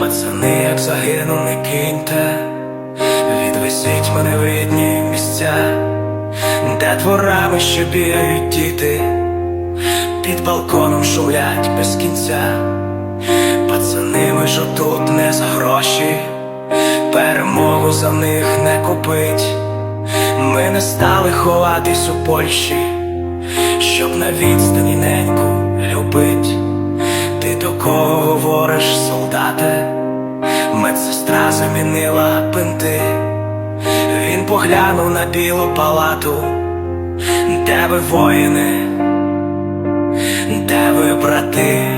Пацани, як загину, не киньте, відвезіть мене в рідні місця, де дворами ще бігають діти, під балконом шумлять без кінця. Пацани, ми ж тут не за гроші, перемогу за них не купить. Ми не стали ховатись у Польщі, щоб на відстані говориш, солдате? Медсестра замінила бинти. Він поглянув на білу палату, де ви воїни, де ви брати?